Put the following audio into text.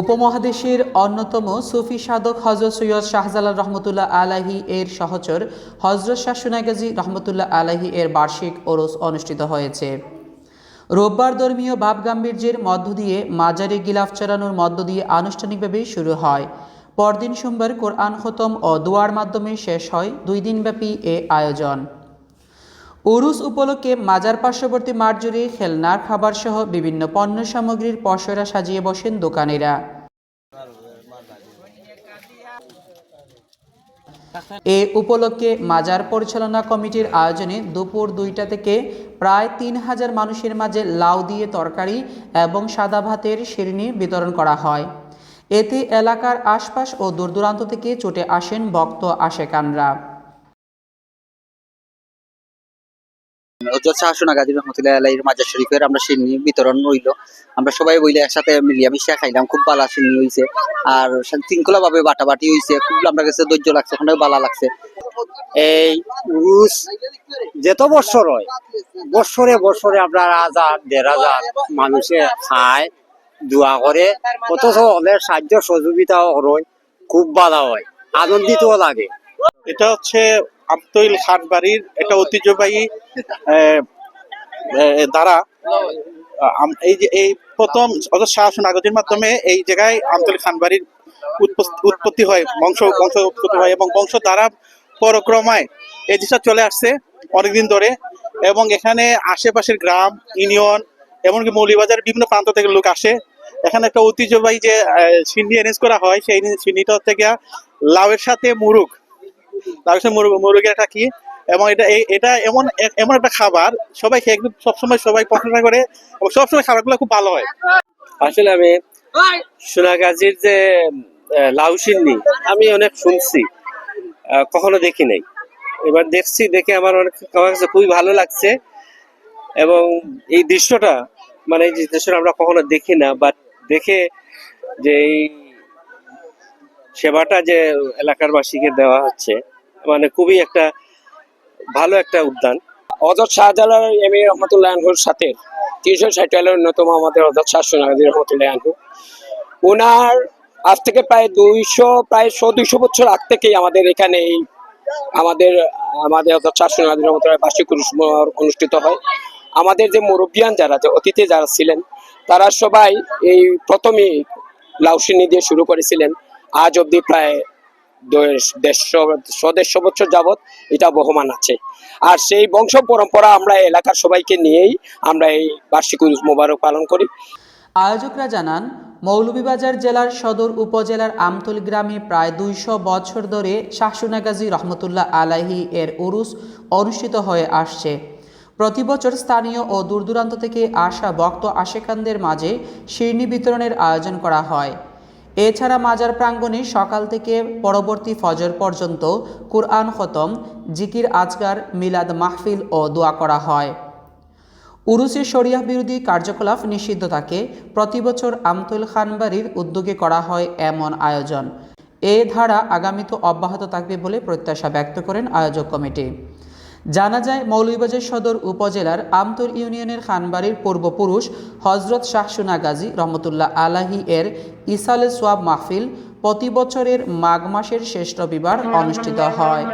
উপমহাদেশের অন্যতম সুফি সাধক হজরত সৈয়দ শাহজালাল রহমতুল্লাহ আলাহি এর সহচর হজরত শাহ সুনাগাজী রহমতুল্লাহ আলাহি এর বার্ষিক ওরস অনুষ্ঠিত হয়েছে। রোববার ধর্মীয় ভাবগাম্ভীর্যের মধ্য দিয়ে মাজারে গিলাফ চালানোর মধ্য দিয়ে আনুষ্ঠানিকভাবে শুরু হয়। পরদিন সোমবার কোরআন খতম ও দোয়ার মাধ্যমে শেষ হয় দুই দিনব্যাপী এ আয়োজন। উরুস উপলক্ষে মাজার পার্শ্ববর্তী মাঠ জুড়ে খেলনার খাবার সহ বিভিন্ন পণ্য সামগ্রীর পসরা সাজিয়ে বসেন দোকানিরা। এ উপলক্ষে মাজার পরিচালনা কমিটির আয়োজনে দুপুর দুইটা থেকে প্রায় তিন হাজার মানুষের মাঝে লাউ দিয়ে তরকারি এবং সাদা ভাতের শিরনি বিতরণ করা হয়। এতে এলাকার আশপাশ ও দূরদূরান্ত থেকে ছুটে আসেন ভক্ত আশেকানরা। গাজী রহমতুল্লাহ আলাইহির মাজার শরীফের আমরা সিন্নি বিতরণ হইল। আমরা সবাই বইলে একসাথে মিলিয়া খাইলাম, খুব ভালো সিন্নি হইছে। আর শৃঙ্খলা ভাবে বাটাবাটি হইছে, খুব আমরা কাছে ধৈর্য লাগছে অনেক ভালো লাগছে। এই যেত বৎসর হয় বৎসরে বৎসরে আপনার হাজার, দেড় হাজার মানুষে খায়, দোয়া করে। অথচ ওদের সাহায্য সহযোগিতাও হয়, খুব ভালো হয় আনন্দিত লাগে। এটা হচ্ছে আমতৈল খান বাড়ির একটা ঐতিহ্যবাহী আহ, এই যে এই প্রথম অজর শাসন আগতির মাধ্যমে এই জায়গায় আমতৈল খান বাড়ির উৎপত্তি হয় বংশ বংশ উৎপত্তি হয় এবং বংশ দ্বারা পরক্রমায় এই জিনিসটা চলে আসছে অনেকদিন ধরে এবং এখানে আশেপাশের গ্রাম ইউনিয়ন এমনকি মৌলিবাজারের বিভিন্ন প্রান্ত থেকে লোক আসে। এখানে একটা ঐতিহ্যবাহী যে সিন্নি অ্যারেঞ্জ করা হয় সেই সিন্নিটা গিয়া লাউয়ের সাথে মুরুগ লাউয়ের সাথে মুরুগ একটা কি? এবং এটা এটা এমন এমন একটা খাবার, সবাই খেয়ে একদম সবসময় সবাই প্রশংসা করে এবং সবসময় খাবারগুলো খুব ভালো হয়। আসলে আমি সোনাগাজীর যে লাউ সিন্নি, আমি অনেক শুনছি কখনো দেখি নাই। এবার দেখছি, দেখে আমার অনেক আমার কাছে খুবই ভালো লাগছে। এবং এই দৃশ্যটা মানে এই যে দৃশ্যটা আমরা কখনো দেখি না বাট দেখে যে এই সেবাটা যে এলাকার বাসীকে দেওয়া হচ্ছে মানে খুবই একটা ভালো একটা উদ্যান। হজরত শাহজালাল, এম এ রহমতুল্লাহ আনহুর সাথে তিনশো ষাটের অন্যতম আমাদের হজরত শাহ সোনাগাজী রহমতুল্লাহ আনহু। ওনার আজ থেকে প্রায় দুইশো, প্রায় শো দুইশো বছর আগ থেকেই আমাদের এখানে এই আমাদের আমাদের হজরত শাহ সোনাগাজী রহমতুল্লাহ বার্ষিক অনুষ্ঠিত হয়। আমাদের যে মুরব্বিয়ান যারা অতীতে যারা ছিলেন, তারা সবাই এই প্রথমেই লাউসিনী দিয়ে শুরু করেছিলেন। আজ অবধি প্রায় দেড়শো দেড়শো বছর যাবত এটা বহমান আছে। আর সেই বংশ পরম্পরা আমরা এলাকার সবাইকে নিয়েই আমরা এই বার্ষিক মোবারক পালন করি। আয়োজকরা জানান, মৌলভীবাজার জেলার সদর উপজেলার আমতল গ্রামে প্রায় দুইশো বছর ধরে শাহসুনাগাজী রহমতুল্লাহ আলাহি এর উরুস অনুষ্ঠিত হয়ে আসছে। প্রতি বছর স্থানীয় ও দূরদূরান্ত থেকে আসা ভক্ত আশেকানদের মাঝে শিরনি বিতরণের আয়োজন করা হয়। এছাড়া মাজার প্রাঙ্গণে সকাল থেকে পরবর্তী ফজর পর্যন্ত কুরআন খতম, জিকির আজগার, মিলাদ মাহফিল ও দোয়া করা হয়। উরুসের শরিয়া বিরোধী কার্যকলাপ নিষিদ্ধ থাকে। প্রতি বছর আমতুল খানবাড়ির উদ্যোগে করা হয় এমন আয়োজন। এ ধারা আগামীতে অব্যাহত থাকবে বলে প্রত্যাশা ব্যক্ত করেন আয়োজক কমিটি। জানা যায় মৌলভীবাজার সদর উপজেলার আমতর ইউনিয়নের খানবাড়ির পূর্বপুরুষ হজরত শাহসুনা গাজী রহমতুল্লাহ আলাহি এর ইসালে সোয়াব মাহফিল প্রতি বছরের মাঘ মাসের শেষ রবিবার অনুষ্ঠিত হয়